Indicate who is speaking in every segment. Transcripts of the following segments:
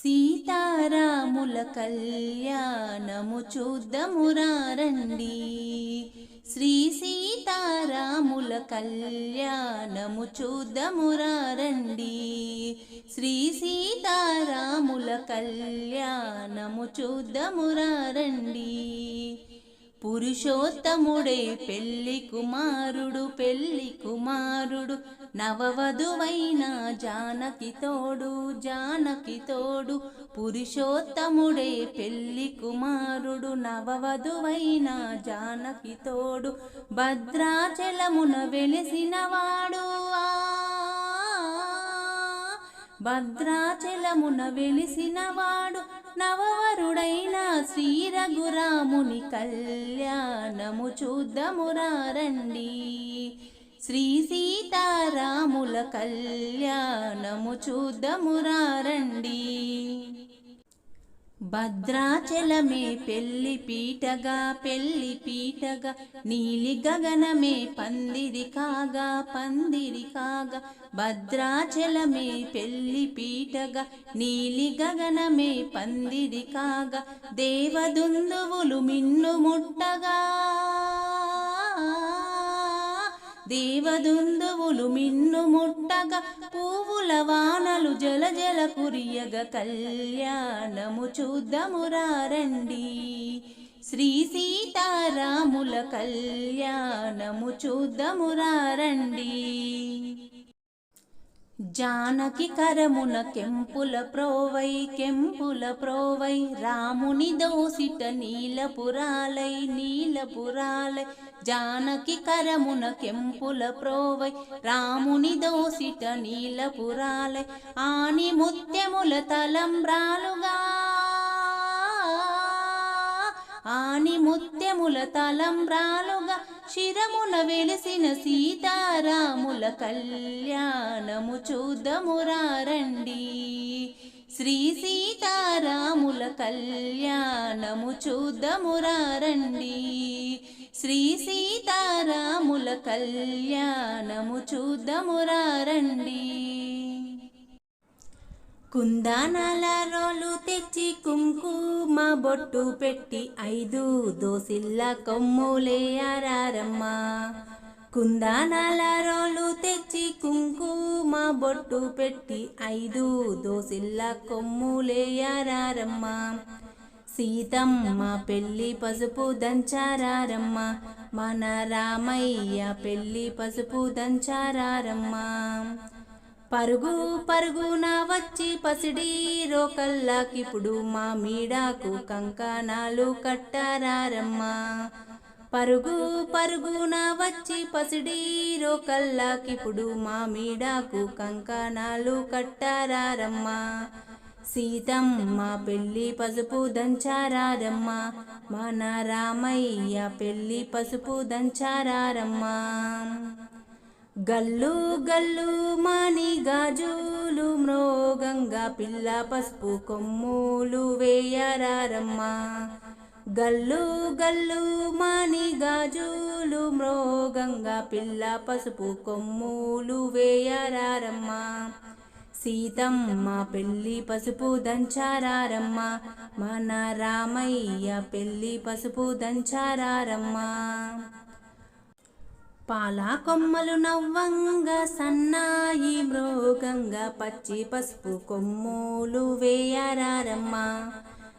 Speaker 1: సీతారాముల కళ్యాణము చూద్దమురారండి శ్రీ సీతారాముల కళ్యాణము చూద్దమురారండి శ్రీ సీతారాముల కళ్యాణము చూద్దమురారండి పురుషోత్తముడే పెళ్ళి కుమారుడు పెళ్ళి కుమారుడు నవవధువైన జానకి తోడు జానకి తోడు. పురుషోత్తముడే పెళ్ళి కుమారుడు నవవధువైన జానకి తోడు. భద్రాచలమున వెలిసినవాడు ఆ! భద్రాచలమున వెలిసినవాడు నవవరుడైన శ్రీ రఘురాముని కళ్యాణము చూద్దమురారండి శ్రీ సీతారాముల కళ్యాణము చూద్దమురారండి భద్రాచలమే పెళ్ళి పీటగా పెళ్ళి పీటగా నీలి గగనమే పందిరి కాగా పందిరి కాగా భద్రాచలమే పెళ్ళి పీటగా నీలి గగనమే పందిరి కాగా దేవదుందువులు మిన్ను ముట్టగా. దేవదుందువులు మిన్ను ముట్టగా పువ్వుల వానలు జల జల కురియగ కళ్యాణము చూద్దమురారండి శ్రీ సీతారాముల కళ్యాణము చూద్దమురారండి జానకి కరమున కెంపుల ప్రోవై కెంపుల ప్రోవై రాముని దోసిట నీలపురాలై నీలపురాలై జానకి కరమున కెంపుల ప్రోవై రాముని దోసిట నీలపురాలై ఆని ముత్యముల తలంబ్రాలుగా. ఆని ముత్యముల తలంబ్రాలుగా శిరమున వెలిసిన సీతారాముల కళ్యాణము చూద్దమురారండి శ్రీ సీతారాముల కళ్యాణము చూద్దమురారండి శ్రీ సీతారాముల కళ్యాణము చూద్దమురారండి కుందానాల రోలు తెచ్చి కుంకుమ బొట్టు పెట్టి ఐదు దోసిల్ల కొమ్ములే కొమ్ములేయారమ్మ కుందానాల రోలు తెచ్చి కుంకుమ బొట్టు పెట్టి ఐదు దోసిల్ల కొమ్ములే కొమ్ములేయారమ్మ సీతమ్మ పెళ్ళి పసుపు దంచారమ్మ మన రామయ్య పెళ్ళి పసుపు దంచారమ్మ పరుగు పరుగున వచ్చి పసిడి రోకల్లాకిప్పుడు మా మీడాకు కంకణాలు కట్టారమ్మా పరుగు పరుగున వచ్చి పసిడి రోకల్లాకిప్పుడు మా మీడాకు కంకణాలు కట్టారమ్మా సీతమ్మ పెళ్ళి పసుపు దంచారమ్మా మన రామయ్య పెళ్ళి పసుపు దంచారమ్మా గల్లు గల్లు మాని గాజులు మ్రోగంగా పిల్ల పసుపు కొమ్ములు వేయరారమ్మా. గల్లు గల్లు మాని గాజులు మ్రోగంగా పిల్ల పసుపు కొమ్ములు వేయరారమ్మా. సీతమ్మ పెళ్ళి పసుపు దంచారమ్మ మన రామయ్య పెళ్ళి పసుపు దంచారమ్మ పాల కొమ్మలు నవ్వంగా సన్నాయి మృగంగా పచ్చి పసుపు కొమ్ములు వేయరారమ్మ.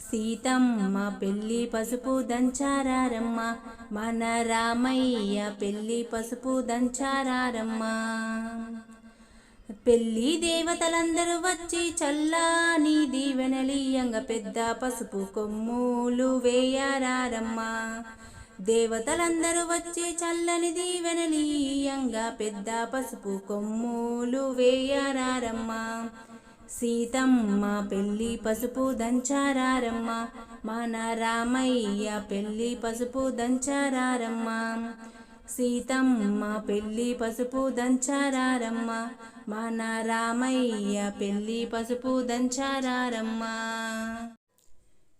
Speaker 1: సీతమ్మ పెళ్ళి పసుపు దంచారమ్మ మన రామయ్య పెళ్ళి పసుపు దంచారమ్మ పెళ్ళి దేవతలందరూ వచ్చి చల్లాని దీవెనలీయంగా పెద్ద పసుపు కొమ్ములు వేయరారమ్మా. దేవతలందరూ వచ్చి చల్లని దీవెనలీయంగా పెద్ద పసుపు కొమ్ములు వేయరారమ్మా. సీతమ్మ పెళ్ళి పసుపు దంచారారమ్మ. మన రామయ్య పెళ్ళి పసుపు దంచారమ్మ సీతమ్మ పెళ్ళి పసుపు దంచారమ్మ మన రామయ్య పెళ్ళి పసుపు దంచారారమ్మ.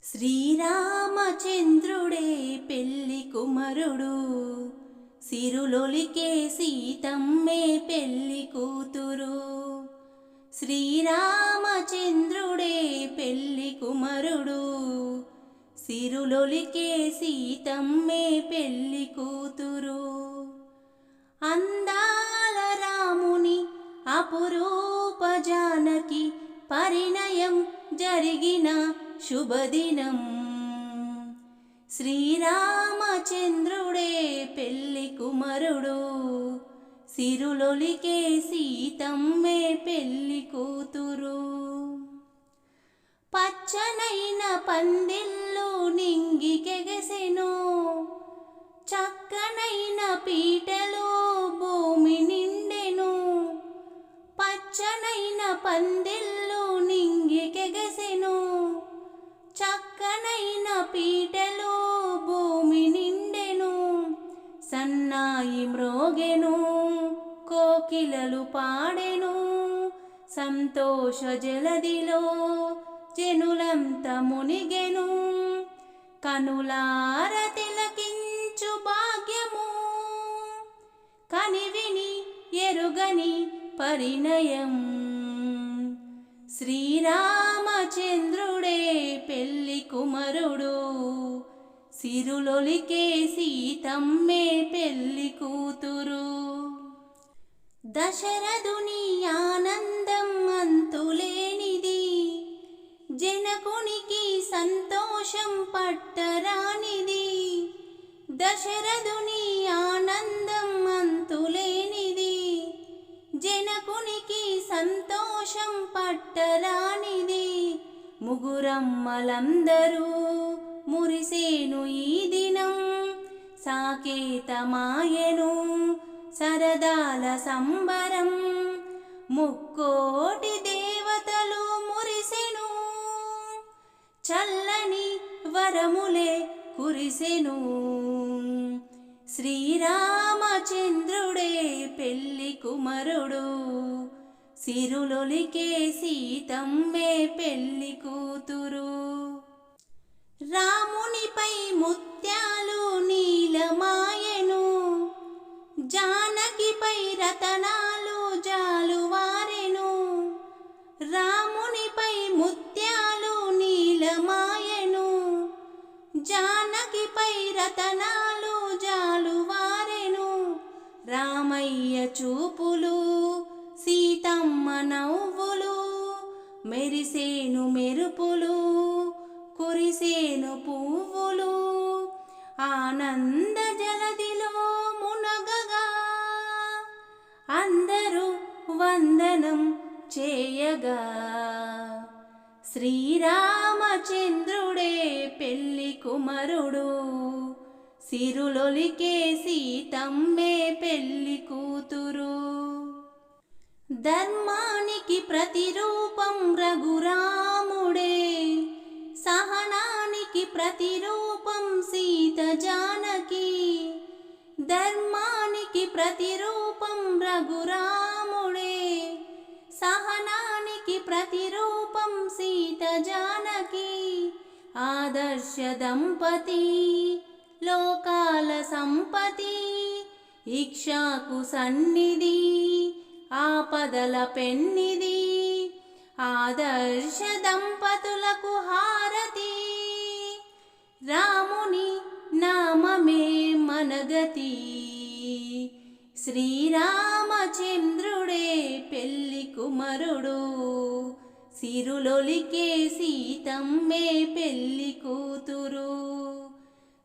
Speaker 1: శ్రీరామచంద్రుడే పెళ్ళి కుమరుడు. సిరులొలికే సీతమ్మే పెళ్ళి కూతురు. శ్రీరామచంద్రుడే పెళ్ళి సిరులొలికే సీతమ్మే పెళ్ళి కూతురు. అందాల రాముని అపురూప జానకి పరిణయం జరిగిన శుభదినం. శ్రీరామచంద్రుడే పెళ్ళి కుమరుడు. సిరులొలికే సీతమ్మే పెళ్ళి కూతురు. పచ్చనైన పందిళ్ళు నింగికెగసెను చక్కనైన పీటలు భూమి నిండెను. పచ్చనైన పందిల్లు చక్కనైన పీటలు భూమి నిండెను సన్నాయి మ్రోగెను కోకిలలు పాడెను సంతోష జలదిలో జనులంత మునిగెను. కనులార తిలకించు భాగ్యము కనివిని ఎరుగని పరిణయం. రామచంద్రుడే పెళ్ళి కుమరుడు. సిరులొలికే సీతమ్మే పెళ్ళి కూతురు. దశరథుని ఆనందం అంతులేనిది. జనకునికి సంతోషం పట్టరానిది. దశరథుని ఆనందం అంతులేనిది. జనకునికి సంతోషం పట్టరానిది. ముగురమ్మలందరూ మురిసేను ఈ దినం. సాకేతమాయను సరదాల సంబరం. ముక్కోటి దేవతలు మురిసెను. చల్లని వరములే కురిసెను. శ్రీరామచంద్రుడే పెళ్ళి కుమరుడు. సిరులొలికే సీతమ్మే పెళ్ళి కూతురు. రామునిపై ముత్యాలు నీలమాయను. జానకిపై రతనాలు జాలువారెను. రామునిపై ముత్యాలు నీలమాయను. జానకిపై రతనాలు రామయ్య చూపులు సీతమ్మ నవ్వులు మెరిసేను మెరుపులు కురిసేను పువ్వులు ఆనంద జలదిలో మునగగా. అందరూ వందనం చేయగా. శ్రీరామచంద్రుడే పెళ్ళి కుమరుడు. సిరులొలికే సీతమ్మే పెళ్ళి కూతురు. ధర్మానికి ప్రతిరూపం రఘురాముడే సహనానికి ప్రతిరూపం సీత జానకి. ధర్మానికి ప్రతిరూపం రఘురాముడే సహనానికి ప్రతిరూపం సీత జానకి. ఆదర్శ దంపతి లోకాల సంపతి ఇక్షాకు సన్నిధి ఆపదల పెన్నిది ఆదర్శ దంపతులకు హారతి. రాముని నామమే మనగతి. శ్రీరామచంద్రుడే పెళ్ళి కుమరుడు. సిరులొలికే సీతమ్మే పెళ్ళి కూతురు.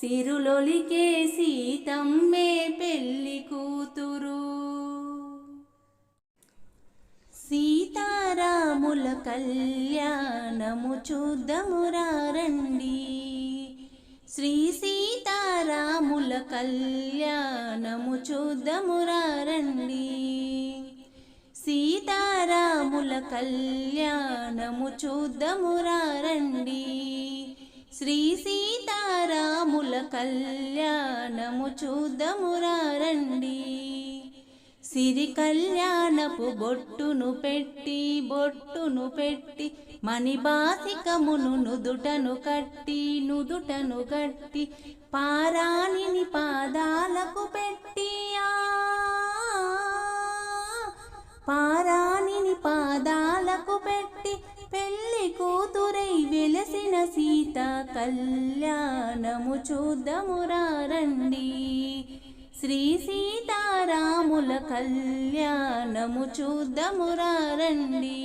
Speaker 1: సిరులొలికే సీతమ్మే పెళ్ళి కూతురు. సీతారాముల కళ్యాణము చూద్దమురారండి శ్రీ సీతారాముల కళ్యాణము చూద్దమురారండి సీతారాముల కళ్యాణము చూద్దమురారండి శ్రీ సీతారాముల కళ్యాణము చూద్దమురారండి సిరి కళ్యాణపు బొట్టును పెట్టి బొట్టును పెట్టి మణిబాసికమును నుదుటను కట్టి నుదుటను కట్టి పారాణిని పాదాలకు పెట్టి ఆ పాదాలకు పెట్టి పెళ్ళి కూతురై వెలసిన సీత కళ్యాణము చూద్దమురారండి శ్రీ సీతారాముల కళ్యాణము చూద్దమురారండి